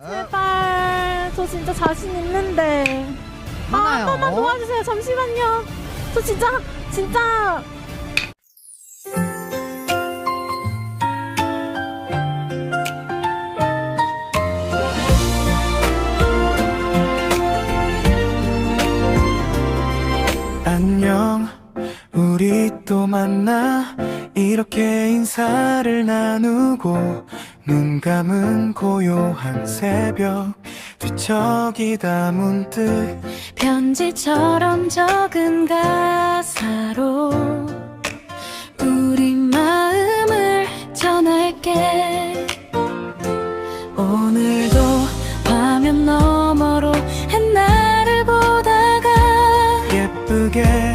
제발 저 진짜 자신 있는데. 아, 한. 번만 도와주세요 잠시만요. 저 진짜 진짜. 안녕. 우리 또 만나. 이렇게 인사를 나누고 눈 감은 고요한 새벽 뒤척이다 문득 편지처럼 적은 가사로 우리 마음을 전할게. 오늘도 화면 너머로 옛날을 보다가 예쁘게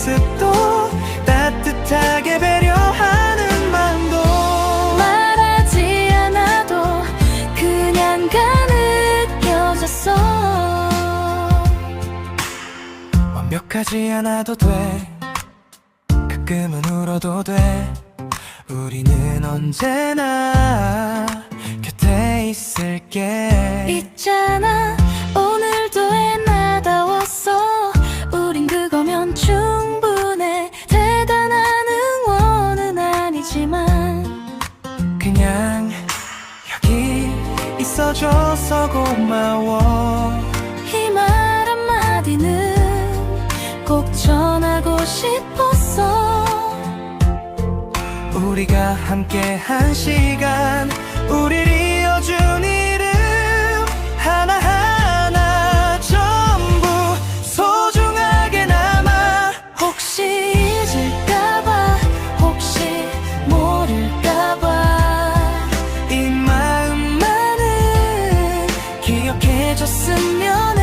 모습도 따뜻하게 배려하는 마음도 말하지 않아도 그냥 가 느껴졌어. 완벽하지 않아도 돼. 가끔은 울어도 돼. 우리는 언제나 곁에 있을게. 있잖아 있어줘서 고마워. 이 말 한마디는 꼭 전하고 싶었어. 우리가 함께 한 시간 해줬으면